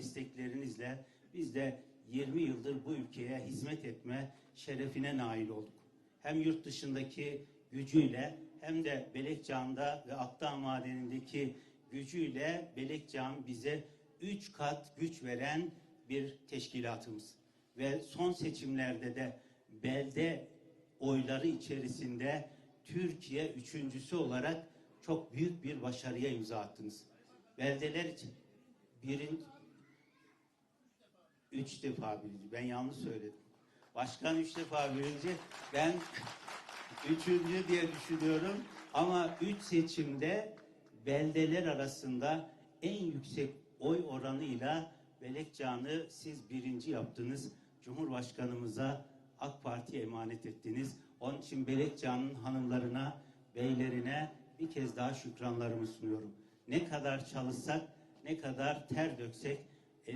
desteklerinizle biz de 20 yıldır bu ülkeye hizmet etme şerefine nail olduk. Hem yurt dışındaki gücüyle hem de Belekcan'da ve Akdağ Madeni'ndeki gücüyle Belekcan bize 3 kat güç veren bir teşkilatımız. Ve son seçimlerde de belde oyları içerisinde Türkiye üçüncüsü olarak çok büyük bir başarıya imza attınız. Beldeler için birin üç defa birinci. Ben yanlış söyledim. Başkan üç defa birinci. Ben üçüncü diye düşünüyorum. Ama üç seçimde beldeler arasında en yüksek oy oranıyla Belekcan'ı siz birinci yaptınız. Cumhurbaşkanımıza AK Parti'ye emanet ettiniz. Onun için Belekcan'ın hanımlarına, beylerine bir kez daha şükranlarımı sunuyorum. Ne kadar çalışsak, ne kadar ter döksek,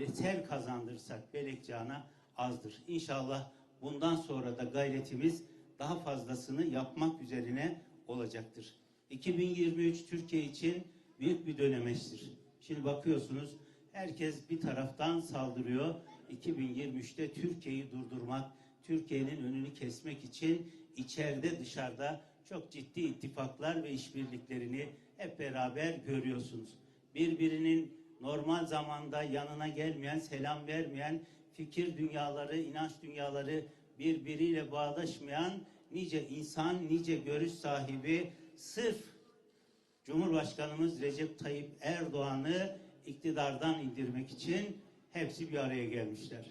ter kazandırsak Belekcan'a azdır. İnşallah bundan sonra da gayretimiz daha fazlasını yapmak üzerine olacaktır. 2023 Türkiye için büyük bir dönemeçtir. Şimdi bakıyorsunuz herkes bir taraftan saldırıyor. 2023'te Türkiye'yi durdurmak, Türkiye'nin önünü kesmek için içeride dışarıda çok ciddi ittifaklar ve işbirliklerini hep beraber görüyorsunuz. Birbirinin normal zamanda yanına gelmeyen, selam vermeyen, fikir dünyaları, inanç dünyaları birbiriyle bağdaşmayan nice insan, nice görüş sahibi sırf Cumhurbaşkanımız Recep Tayyip Erdoğan'ı iktidardan indirmek için hepsi bir araya gelmişler.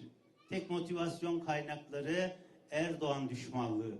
Tek motivasyon kaynakları Erdoğan düşmanlığı,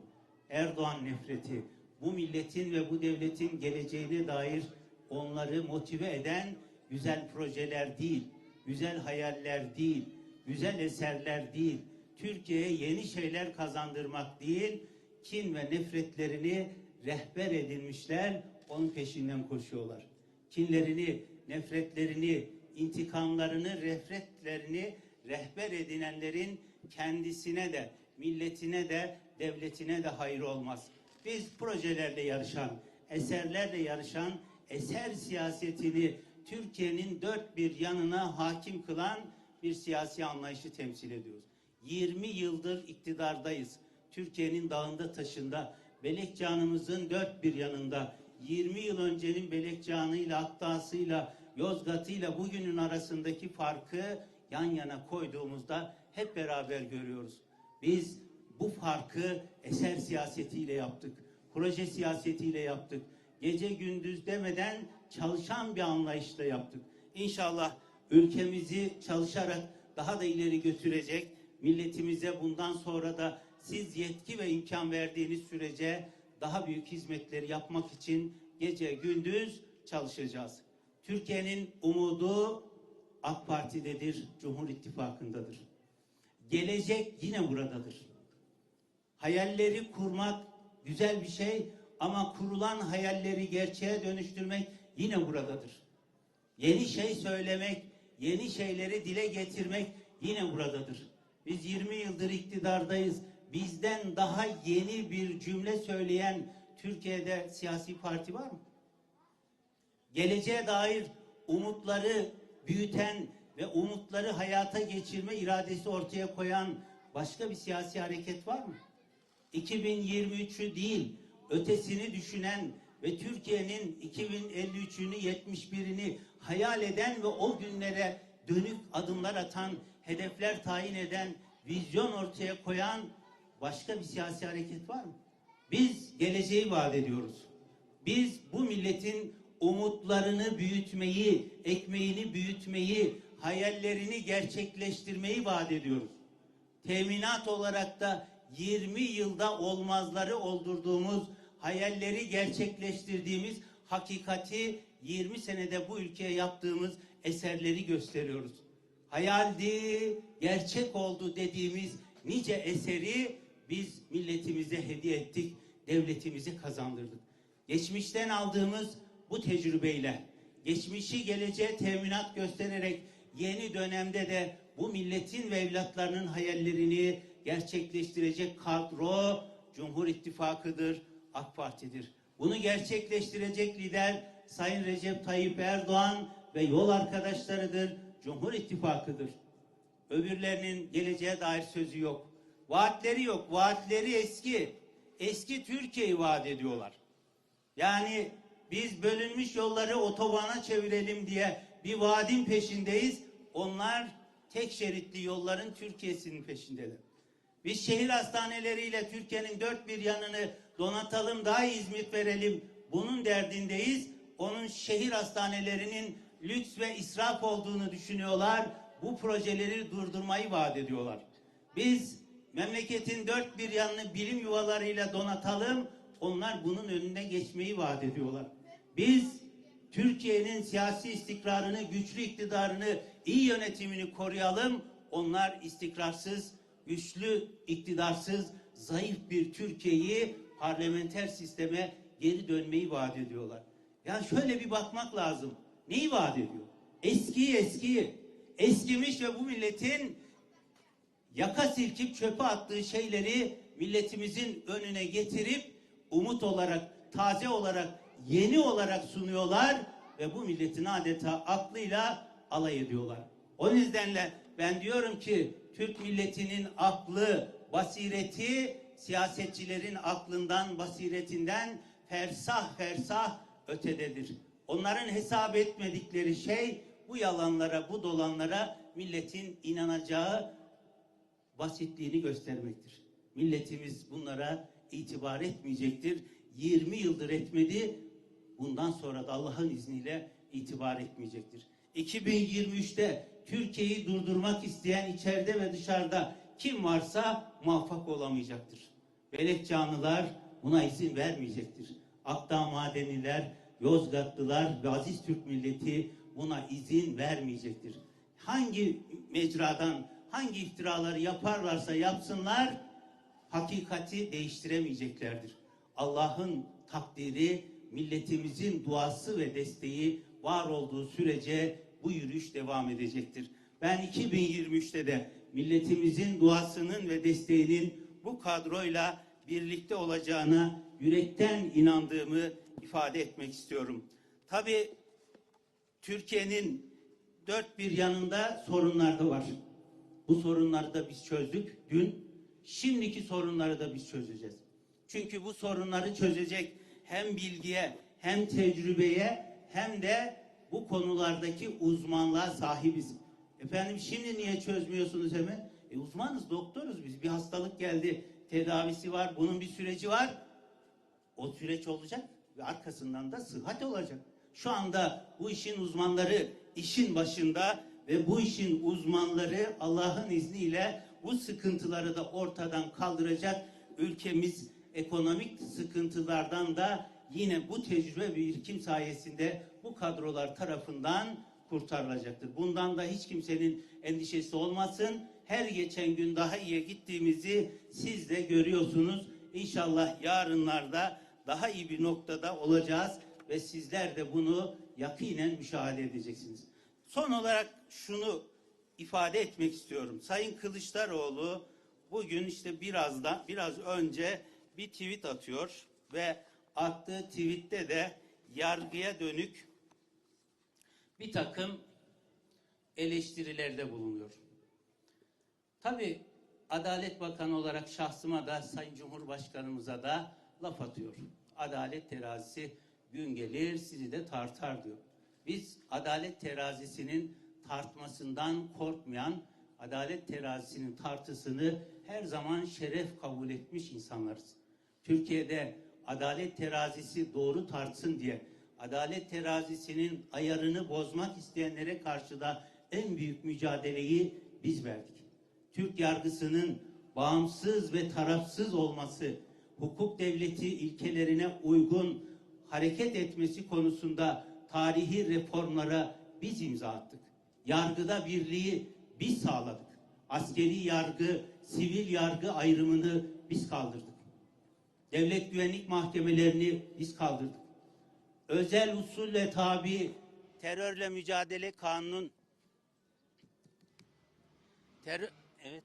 Erdoğan nefreti, bu milletin ve bu devletin geleceğine dair onları motive eden güzel projeler değil, güzel hayaller değil, güzel eserler değil, Türkiye'ye yeni şeyler kazandırmak değil, kin ve nefretlerini rehber edinmişler, onun peşinden koşuyorlar. Kinlerini, nefretlerini, intikamlarını, refretlerini rehber edinenlerin kendisine de, milletine de, devletine de hayır olmaz. Biz projelerle yarışan, eserlerle yarışan, eser siyasetini Türkiye'nin dört bir yanına hakim kılan bir siyasi anlayışı temsil ediyoruz. 20 yıldır iktidardayız. Türkiye'nin dağında taşında, Belekcan'ımızın dört bir yanında 20 yıl öncenin Belekcan'ıyla, Akdağ'sıyla, Yozgat'ıyla bugünün arasındaki farkı yan yana koyduğumuzda hep beraber görüyoruz. Biz bu farkı eser siyasetiyle yaptık. Proje siyasetiyle yaptık. Gece gündüz demeden çalışan bir anlayışla yaptık. İnşallah ülkemizi çalışarak daha da ileri götürecek. Milletimize bundan sonra da siz yetki ve imkan verdiğiniz sürece daha büyük hizmetleri yapmak için gece gündüz çalışacağız. Türkiye'nin umudu AK Parti'dedir, Cumhur İttifakı'ndadır. Gelecek yine buradadır. Hayalleri kurmak güzel bir şey ama kurulan hayalleri gerçeğe dönüştürmek yine buradadır. Yeni şey söylemek, yeni şeyleri dile getirmek yine buradadır. Biz 20 yıldır iktidardayız. Bizden daha yeni bir cümle söyleyen Türkiye'de siyasi parti var mı? Geleceğe dair umutları büyüten ve umutları hayata geçirme iradesi ortaya koyan başka bir siyasi hareket var mı? 2023'ü değil, ötesini düşünen ve Türkiye'nin 2053'ünü 71'ini hayal eden ve o günlere dönük adımlar atan, hedefler tayin eden, vizyon ortaya koyan başka bir siyasi hareket var mı? Biz geleceği vaat ediyoruz. Biz bu milletin umutlarını büyütmeyi, ekmeğini büyütmeyi, hayallerini gerçekleştirmeyi vaat ediyoruz. Teminat olarak da 20 yılda olmazları oldurduğumuz, hayalleri gerçekleştirdiğimiz hakikati 20 senede bu ülkeye yaptığımız eserleri gösteriyoruz. Hayaldi, gerçek oldu dediğimiz nice eseri biz milletimize hediye ettik, devletimize kazandırdık. Geçmişten aldığımız bu tecrübeyle, geçmişi geleceğe teminat göstererek yeni dönemde de bu milletin ve evlatlarının hayallerini gerçekleştirecek kadro Cumhur İttifakı'dır, AK Parti'dir. Bunu gerçekleştirecek lider Sayın Recep Tayyip Erdoğan ve yol arkadaşlarıdır. Cumhur İttifakı'dır. Öbürlerinin geleceğe dair sözü yok. Vaatleri yok. Vaatleri eski. Eski Türkiye'yi vaat ediyorlar. Yani biz bölünmüş yolları otobana çevirelim diye bir vaadin peşindeyiz. Onlar tek şeritli yolların Türkiye'sinin peşindeler. Biz şehir hastaneleriyle Türkiye'nin dört bir yanını donatalım, daha iyi hizmet verelim. Bunun derdindeyiz. Onun şehir hastanelerinin lüks ve israf olduğunu düşünüyorlar. Bu projeleri durdurmayı vaat ediyorlar. Biz memleketin dört bir yanını bilim yuvalarıyla donatalım. Onlar bunun önüne geçmeyi vaat ediyorlar. Biz Türkiye'nin siyasi istikrarını, güçlü iktidarını, iyi yönetimini koruyalım. Onlar istikrarsız, güçlü, iktidarsız, zayıf bir Türkiye'yi parlamenter sisteme geri dönmeyi vaat ediyorlar. Yani şöyle bir bakmak lazım. Neyi vaat ediyor? Eskiyi eskiyi. Eskimiş ve bu milletin yaka silkip çöpe attığı şeyleri milletimizin önüne getirip umut olarak, taze olarak, yeni olarak sunuyorlar ve bu milletin adeta aklıyla alay ediyorlar. O nedenle ben diyorum ki Türk milletinin aklı, basireti siyasetçilerin aklından, basiretinden fersah fersah ötededir. Onların hesap etmedikleri şey bu yalanlara, bu dolanlara milletin inanacağı basitliğini göstermektir. Milletimiz bunlara itibar etmeyecektir. 20 yıldır etmedi. Bundan sonra da Allah'ın izniyle itibar etmeyecektir. 2023'te Türkiye'yi durdurmak isteyen içeride ve dışarıda kim varsa muvaffak olamayacaktır. Belek canlılar buna izin vermeyecektir. Akdağ Madeniler, Yozgatlılar ve Aziz Türk milleti buna izin vermeyecektir. Hangi mecradan hangi iftiraları yaparlarsa yapsınlar hakikati değiştiremeyeceklerdir. Allah'ın takdiri, milletimizin duası ve desteği var olduğu sürece bu yürüyüş devam edecektir. Ben 2023'te de milletimizin duasının ve desteğinin bu kadroyla birlikte olacağına yürekten inandığımı ifade etmek istiyorum. Tabii Türkiye'nin dört bir yanında sorunlar da var. Bu sorunları da biz çözdük dün. Şimdiki sorunları da biz çözeceğiz. Çünkü bu sorunları çözecek hem bilgiye hem tecrübeye hem de bu konulardaki uzmanlığa sahibiz. Efendim şimdi niye çözmüyorsunuz hemen? E uzmanız, doktoruz biz. Bir hastalık geldi, tedavisi var, bunun bir süreci var. O süreç olacak ve arkasından da sıhhat olacak. Şu anda bu işin uzmanları işin başında ve bu işin uzmanları Allah'ın izniyle bu sıkıntıları da ortadan kaldıracak. Ülkemiz ekonomik sıkıntılardan da yine bu tecrübe birikim sayesinde bu kadrolar tarafından kurtarılacaktır. Bundan da hiç kimsenin endişesi olmasın. Her geçen gün daha iyiye gittiğimizi siz de görüyorsunuz. İnşallah yarınlarda daha iyi bir noktada olacağız ve sizler de bunu yakinen müşahede edeceksiniz. Son olarak şunu ifade etmek istiyorum. Sayın Kılıçdaroğlu bugün işte birazdan biraz önce bir tweet atıyor ve attığı tweette de yargıya dönük bir takım eleştirilerde bulunuyor. Tabi Adalet Bakanı olarak şahsıma da Sayın Cumhurbaşkanımıza da laf atıyor. Adalet terazisi gün gelir sizi de tartar diyor. Biz adalet terazisinin tartmasından korkmayan, adalet terazisinin tartısını her zaman şeref kabul etmiş insanlarız. Türkiye'de adalet terazisi doğru tartsın diye adalet terazisinin ayarını bozmak isteyenlere karşı da en büyük mücadeleyi biz verdik. Türk yargısının bağımsız ve tarafsız olması, hukuk devleti ilkelerine uygun hareket etmesi konusunda tarihi reformlara biz imza attık. Yargıda birliği biz sağladık. Askeri yargı, sivil yargı ayrımını biz kaldırdık. Devlet güvenlik mahkemelerini biz kaldırdık. Özel usulle tabi terörle mücadele kanunun terör evet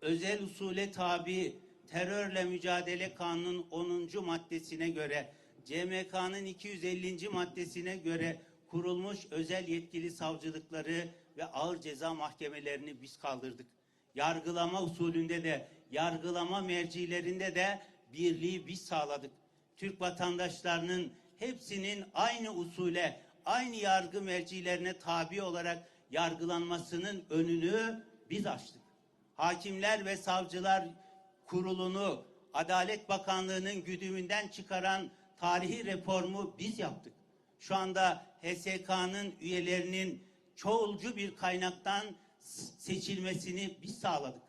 özel usule tabi Terörle Mücadele Kanunu'nun 10. maddesine göre, CMK'nın 250. maddesine göre kurulmuş özel yetkili savcılıkları ve ağır ceza mahkemelerini biz kaldırdık. Yargılama usulünde de, yargılama mercilerinde de birliği biz sağladık. Türk vatandaşlarının hepsinin aynı usule, aynı yargı mercilerine tabi olarak yargılanmasının önünü biz açtık. Hakimler ve Savcılar Kurulu'nu Adalet Bakanlığı'nın güdümünden çıkaran tarihi reformu biz yaptık. Şu anda HSK'nın üyelerinin çoğulcu bir kaynaktan seçilmesini biz sağladık.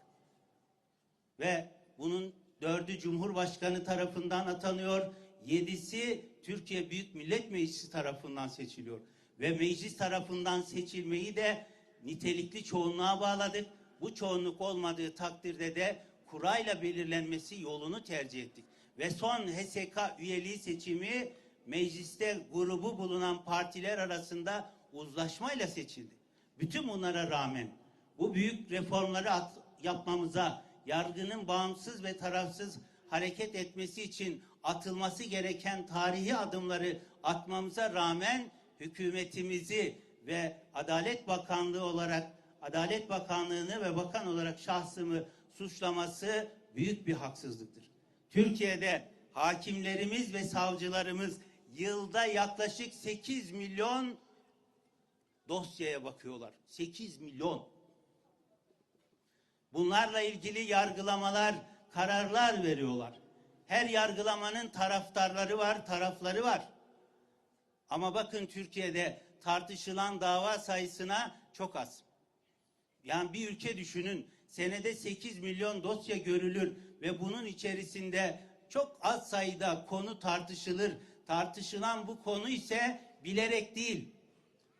Ve bunun dördü Cumhurbaşkanı tarafından atanıyor, yedisi Türkiye Büyük Millet Meclisi tarafından seçiliyor. Ve meclis tarafından seçilmeyi de nitelikli çoğunluğa bağladık. Bu çoğunluk olmadığı takdirde de kurayla belirlenmesi yolunu tercih ettik. Ve son HSK üyeliği seçimi mecliste grubu bulunan partiler arasında uzlaşmayla seçildi. Bütün bunlara rağmen bu büyük reformları at- yapmamıza, yargının bağımsız ve tarafsız hareket etmesi için atılması gereken tarihi adımları atmamıza rağmen hükümetimizi ve Adalet Bakanlığı olarak Adalet Bakanlığı'nı ve bakan olarak şahsımı suçlaması büyük bir haksızlıktır. Türkiye'de hakimlerimiz ve savcılarımız yılda yaklaşık 8 milyon dosyaya bakıyorlar. 8 milyon. Bunlarla ilgili yargılamalar, kararlar veriyorlar. Her yargılamanın taraftarları var, tarafları var. Ama bakın Türkiye'de tartışılan dava sayısına çok az. Yani bir ülke düşünün senede 8 milyon dosya görülür ve bunun içerisinde çok az sayıda konu tartışılır. Tartışılan bu konu ise bilerek değil,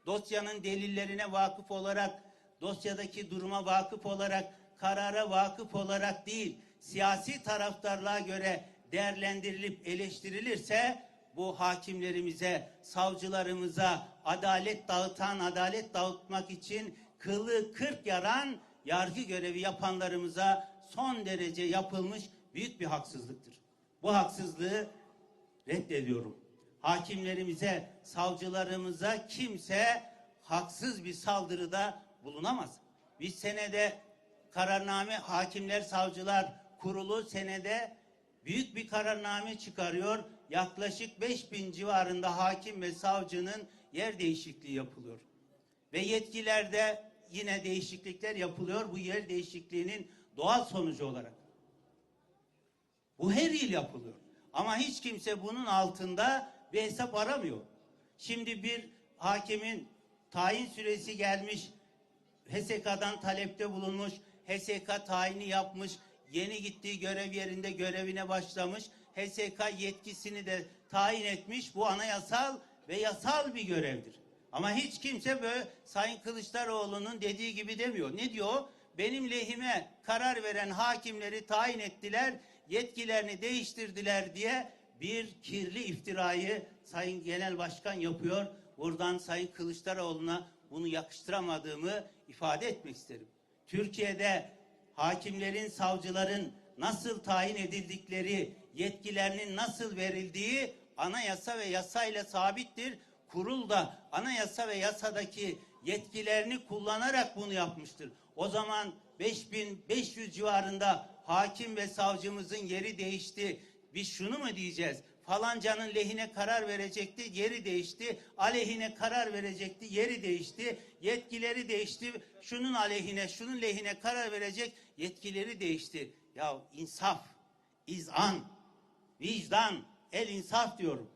dosyanın delillerine vakıf olarak, dosyadaki duruma vakıf olarak, karara vakıf olarak değil, siyasi taraftarlığa göre değerlendirilip eleştirilirse bu hakimlerimize, savcılarımıza adalet dağıtan, adalet dağıtmak için kılı kırk yaran yargı görevi yapanlarımıza son derece yapılmış büyük bir haksızlıktır. Bu haksızlığı reddediyorum. Hakimlerimize, savcılarımıza kimse haksız bir saldırıda bulunamaz. Biz senede kararname hakimler savcılar kurulu senede büyük bir kararname çıkarıyor. Yaklaşık 5000 civarında hakim ve savcının yer değişikliği yapılıyor. Ve yetkilerde yine değişiklikler yapılıyor bu yer değişikliğinin doğal sonucu olarak. Bu her yıl yapılıyor. Ama hiç kimse bunun altında bir hesap aramıyor. Şimdi bir hakimin tayin süresi gelmiş, HSK'dan talepte bulunmuş, HSK tayini yapmış, yeni gittiği görev yerinde görevine başlamış, HSK yetkisini de tayin etmiş. Bu anayasal ve yasal bir görevdir. Ama hiç kimse böyle Sayın Kılıçdaroğlu'nun dediği gibi demiyor. Ne diyor? Benim lehime karar veren hakimleri tayin ettiler, yetkilerini değiştirdiler diye bir kirli iftirayı Sayın Genel Başkan yapıyor. Buradan Sayın Kılıçdaroğlu'na bunu yakıştıramadığımı ifade etmek isterim. Türkiye'de hakimlerin, savcıların nasıl tayin edildikleri, yetkilerinin nasıl verildiği anayasa ve yasayla sabittir. Kurul da anayasa ve yasadaki yetkilerini kullanarak bunu yapmıştır. O zaman 5500 civarında hakim ve savcımızın yeri değişti. Biz şunu mu diyeceğiz? Falancanın lehine karar verecekti, yeri değişti. Aleyhine karar verecekti, yeri değişti. Yetkileri değişti. Şunun aleyhine, şunun lehine karar verecek, yetkileri değişti. Ya insaf, izan, vicdan, el insaf diyorum.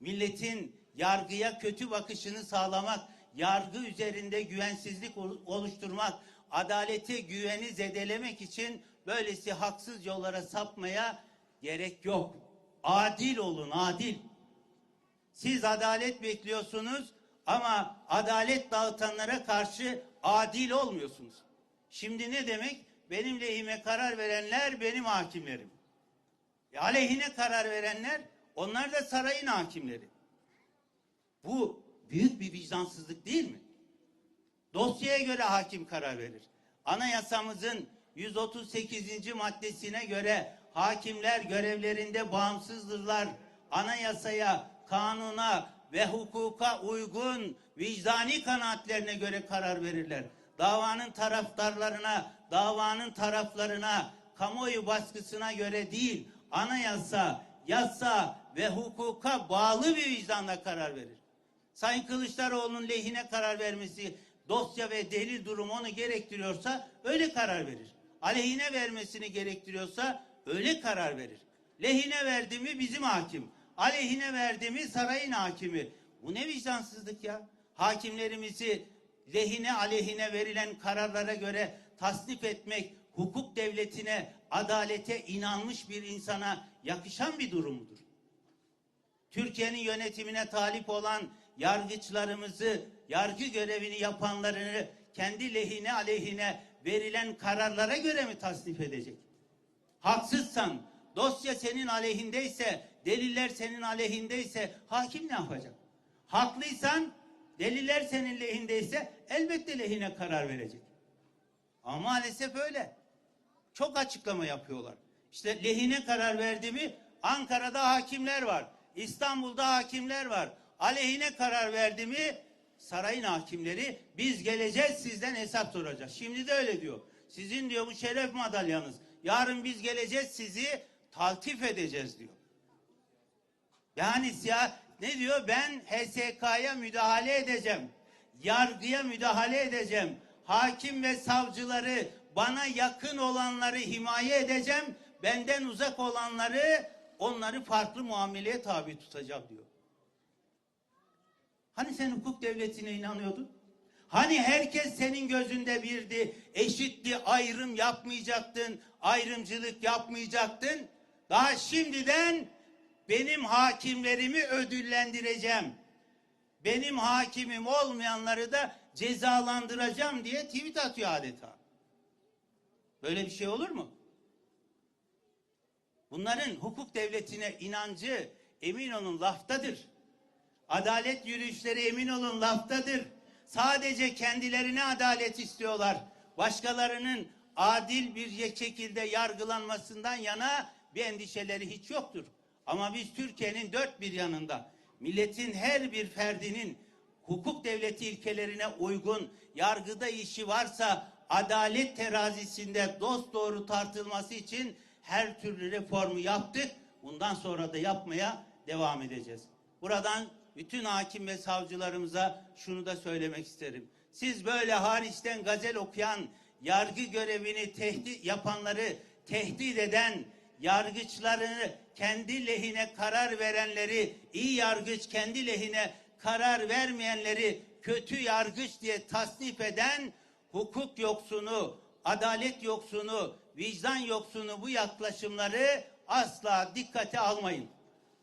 Milletin yargıya kötü bakışını sağlamak, yargı üzerinde güvensizlik ol- oluşturmak, adalete güveni zedelemek için böylesi haksız yollara sapmaya gerek yok. Adil olun, adil. Siz adalet bekliyorsunuz ama adalet dağıtanlara karşı adil olmuyorsunuz. Şimdi ne demek? Benim lehime karar verenler benim hakimlerim. E, aleyhine karar verenler onlar da sarayın hakimleri. Bu büyük bir vicdansızlık değil mi? Dosyaya göre hakim karar verir. Anayasamızın 138. maddesine göre hakimler görevlerinde bağımsızdırlar. Anayasaya, kanuna ve hukuka uygun vicdani kanaatlerine göre karar verirler. Davanın taraftarlarına, davanın taraflarına, kamuoyu baskısına göre değil, anayasa, yasa ve hukuka bağlı bir vicdanla karar verir. Sayın Kılıçdaroğlu'nun lehine karar vermesi dosya ve delil durumu onu gerektiriyorsa öyle karar verir. Aleyhine vermesini gerektiriyorsa öyle karar verir. Lehine verdi mi bizim hakim. Aleyhine verdi mi sarayın hakimi. Bu ne vicdansızlık ya? Hakimlerimizi lehine aleyhine verilen kararlara göre tasnif etmek hukuk devletine, adalete inanmış bir insana yakışan bir durum mudur? Türkiye'nin yönetimine talip olan yargıçlarımızı, yargı görevini yapanlarını kendi lehine aleyhine verilen kararlara göre mi tasnif edecek? Haksızsan, dosya senin aleyhindeyse, deliller senin aleyhindeyse hakim ne yapacak? Haklıysan, deliller senin lehindeyse elbette lehine karar verecek. Ama maalesef öyle. Çok açıklama yapıyorlar. İşte lehine karar verdi mi Ankara'da hakimler var. İstanbul'da hakimler var. Aleyhine karar verdi mi sarayın hakimleri biz geleceğiz sizden hesap soracağız. Şimdi de öyle diyor. Sizin diyor bu şeref madalyanız. Yarın biz geleceğiz sizi taltif edeceğiz diyor. Yani siyah ne diyor? Ben HSK'ya müdahale edeceğim. Yargıya müdahale edeceğim. Hakim ve savcıları bana yakın olanları himaye edeceğim. Benden uzak olanları onları farklı muameleye tabi tutacağım diyor. Hani sen hukuk devletine inanıyordun? Hani herkes senin gözünde birdi, eşitti, ayrım yapmayacaktın, ayrımcılık yapmayacaktın. Daha şimdiden benim hakimlerimi ödüllendireceğim. Benim hakimim olmayanları da cezalandıracağım diye tweet atıyor adeta. Böyle bir şey olur mu? Bunların hukuk devletine inancı emin olun laftadır. Adalet yürüyüşleri emin olun laftadır. Sadece kendilerine adalet istiyorlar. Başkalarının adil bir şekilde yargılanmasından yana bir endişeleri hiç yoktur. Ama biz Türkiye'nin dört bir yanında milletin her bir ferdinin hukuk devleti ilkelerine uygun yargıda işi varsa adalet terazisinde dost doğru tartılması için her türlü reformu yaptık. Bundan sonra da yapmaya devam edeceğiz. Buradan bütün hakim ve savcılarımıza şunu da söylemek isterim. Siz böyle hariçten gazel okuyan, yargı görevini tehdit yapanları tehdit eden, yargıçlarını kendi lehine karar verenleri, iyi yargıç kendi lehine karar vermeyenleri kötü yargıç diye tasnif eden hukuk yoksunu, adalet yoksunu, vicdan yoksunu bu yaklaşımları asla dikkate almayın.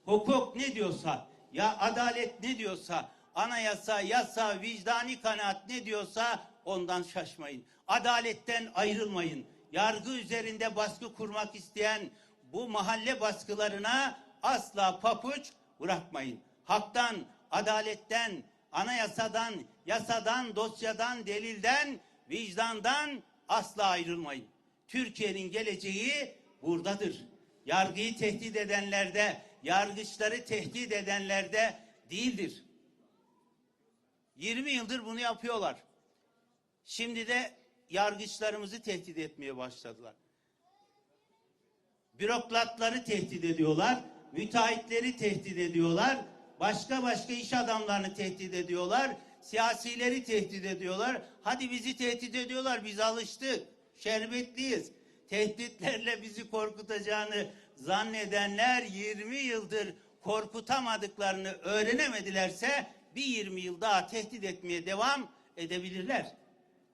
Hukuk ne diyorsa, ya adalet ne diyorsa, anayasa, yasa, vicdani kanaat ne diyorsa ondan şaşmayın. Adaletten ayrılmayın. Yargı üzerinde baskı kurmak isteyen bu mahalle baskılarına asla papuç bırakmayın. Haktan, adaletten, anayasadan, yasadan, dosyadan, delilden, vicdandan asla ayrılmayın. Türkiye'nin geleceği buradadır. Yargıyı tehdit edenlerde, yargıçları tehdit edenlerde değildir. 20 yıldır bunu yapıyorlar. Şimdi de yargıçlarımızı tehdit etmeye başladılar. Bürokratları tehdit ediyorlar, müteahhitleri tehdit ediyorlar, başka başka iş adamlarını tehdit ediyorlar, siyasileri tehdit ediyorlar. Hadi bizi tehdit ediyorlar, biz alıştık, şerbetliyiz. Tehditlerle bizi korkutacağını zannedenler 20 yıldır korkutamadıklarını öğrenemedilerse bir 20 yıl daha tehdit etmeye devam edebilirler.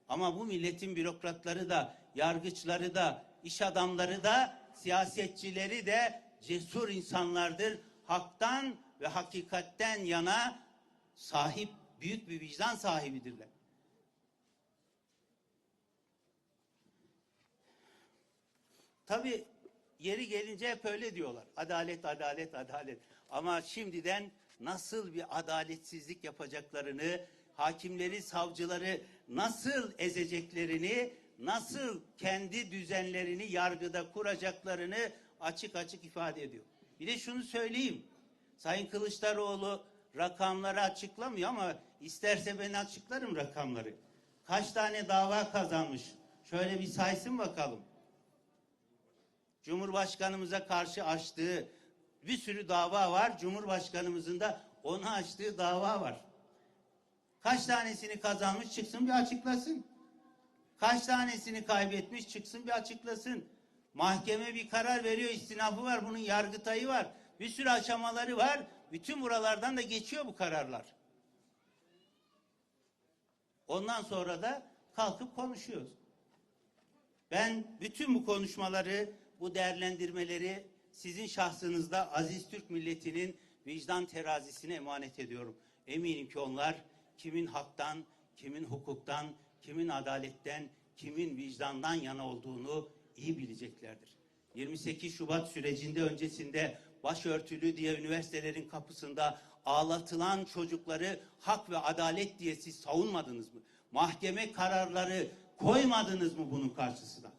Ama bu milletin bürokratları da, yargıçları da, iş adamları da, siyasetçileri de cesur insanlardır. Haktan ve hakikatten yana sahip, büyük bir vicdan sahibidirler. Tabi yeri gelince hep öyle diyorlar. Adalet, adalet, adalet. Ama şimdiden nasıl bir adaletsizlik yapacaklarını, hakimleri, savcıları nasıl ezeceklerini, nasıl kendi düzenlerini yargıda kuracaklarını açık açık ifade ediyor. Bir de şunu söyleyeyim. Sayın Kılıçdaroğlu rakamları açıklamıyor ama isterse ben açıklarım rakamları. Kaç tane dava kazanmış? Şöyle bir saysın bakalım. Cumhurbaşkanımıza karşı açtığı bir sürü dava var. Cumhurbaşkanımızın da ona açtığı dava var. Kaç tanesini kazanmış çıksın bir açıklasın. Kaç tanesini kaybetmiş çıksın bir açıklasın. Mahkeme bir karar veriyor, istinafı var, bunun yargıtayı var. Bir sürü aşamaları var. Bütün buralardan da geçiyor bu kararlar. Ondan sonra da kalkıp konuşuyoruz. Ben bütün bu konuşmaları, bu değerlendirmeleri sizin şahsınızda aziz Türk milletinin vicdan terazisine emanet ediyorum. Eminim ki onlar kimin haktan, kimin hukuktan, kimin adaletten, kimin vicdandan yana olduğunu iyi bileceklerdir. 28 Şubat sürecinde öncesinde başörtülü diye üniversitelerin kapısında ağlatılan çocukları hak ve adalet diye siz savunmadınız mı? Mahkeme kararları koymadınız mı bunun karşısına?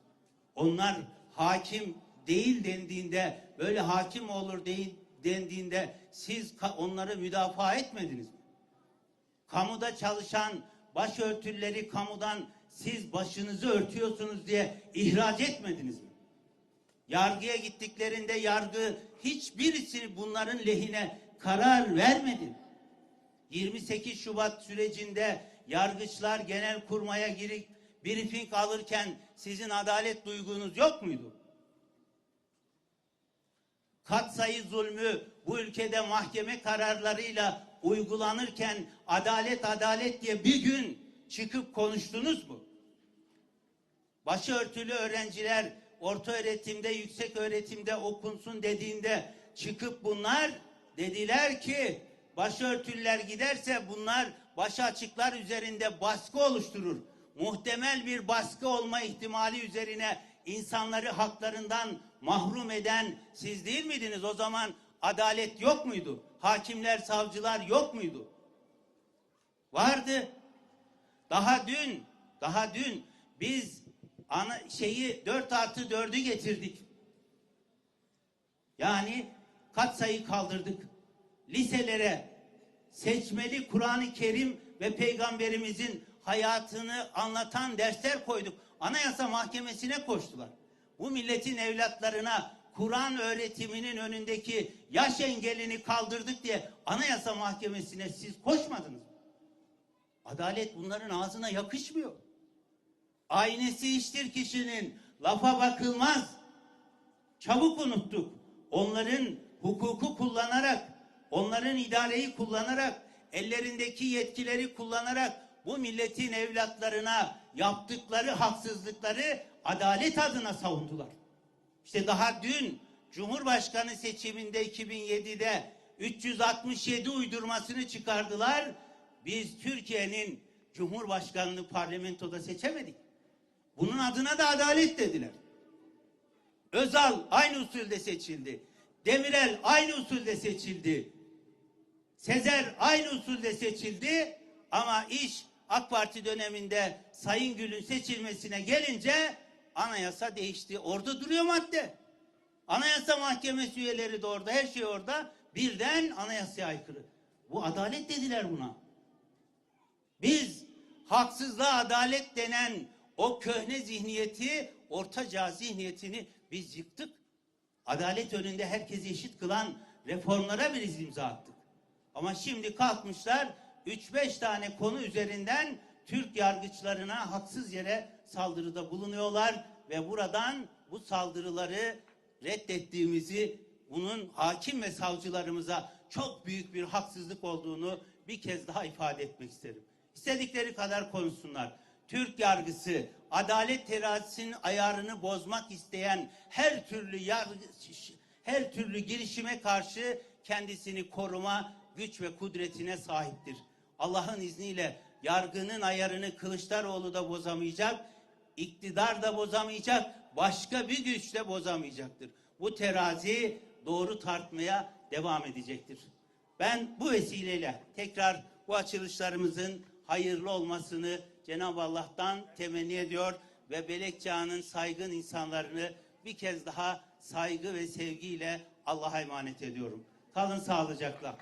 Onlar hakim değil dendiğinde böyle hakim olur değil dendiğinde siz onları müdafaa etmediniz mi? Kamuda çalışan başörtüleri kamudan siz başınızı örtüyorsunuz diye ihraç etmediniz mi? Yargıya gittiklerinde yargı hiçbirisini bunların lehine karar vermedi. 28 Şubat sürecinde yargıçlar genel kurmaya girip briefing alırken sizin adalet duygunuz yok muydu? Katsayı zulmü bu ülkede mahkeme kararlarıyla uygulanırken adalet adalet diye bir gün çıkıp konuştunuz mu? Başörtülü öğrenciler orta öğretimde, yüksek öğretimde okunsun dediğinde çıkıp bunlar dediler ki başörtüler giderse bunlar başı açıklar üzerinde baskı oluşturur. Muhtemel bir baskı olma ihtimali üzerine insanları haklarından mahrum eden siz değil miydiniz? O zaman adalet yok muydu? Hakimler, savcılar yok muydu? Vardı. Daha dün, daha dün biz ana şeyi 4 artı 4'ü getirdik. Yani katsayı kaldırdık. Liselere seçmeli Kur'an-ı Kerim ve peygamberimizin hayatını anlatan dersler koyduk. Anayasa Mahkemesi'ne koştular. Bu milletin evlatlarına Kur'an öğretiminin önündeki yaş engelini kaldırdık diye Anayasa Mahkemesi'ne siz koşmadınız? Adalet bunların ağzına yakışmıyor. Aynesi iştir kişinin. Lafa bakılmaz. Çabuk unuttuk. Onların hukuku kullanarak, onların idareyi kullanarak, ellerindeki yetkileri kullanarak bu milletin evlatlarına yaptıkları haksızlıkları adalet adına savundular. İşte daha dün Cumhurbaşkanı seçiminde 2007'de 367 uydurmasını çıkardılar. Biz Türkiye'nin Cumhurbaşkanını parlamentoda seçemedik. Bunun adına da adalet dediler. Özal aynı usulde seçildi. Demirel aynı usulde seçildi. Sezer aynı usulde seçildi. Ama iş AK Parti döneminde Sayın Gül'ün seçilmesine gelince anayasa değişti. Orada duruyor madde. Anayasa Mahkemesi üyeleri de orada, her şey orada. Birden anayasaya aykırı. Bu adalet dediler buna. Biz haksızlığa adalet denen o köhne zihniyeti, ortaca zihniyetini biz yıktık. Adalet önünde herkesi eşit kılan reformlara bir imza attık. Ama şimdi kalkmışlar 3-5 tane konu üzerinden Türk yargıçlarına haksız yere saldırıda bulunuyorlar ve buradan bu saldırıları reddettiğimizi, bunun hakim ve savcılarımıza çok büyük bir haksızlık olduğunu bir kez daha ifade etmek isterim. İstedikleri kadar konuşsunlar. Türk yargısı adalet terazisinin ayarını bozmak isteyen her türlü yargı, her türlü girişime karşı kendisini koruma güç ve kudretine sahiptir. Allah'ın izniyle yargının ayarını Kılıçdaroğlu da bozamayacak, iktidar da bozamayacak, başka bir güç de bozamayacaktır. Bu terazi doğru tartmaya devam edecektir. Ben bu vesileyle tekrar bu açılışlarımızın hayırlı olmasını Cenab-ı Allah'tan temenni ediyor ve Belekçağ'ın saygın insanlarını bir kez daha saygı ve sevgiyle Allah'a emanet ediyorum. Kalın sağlıcakla.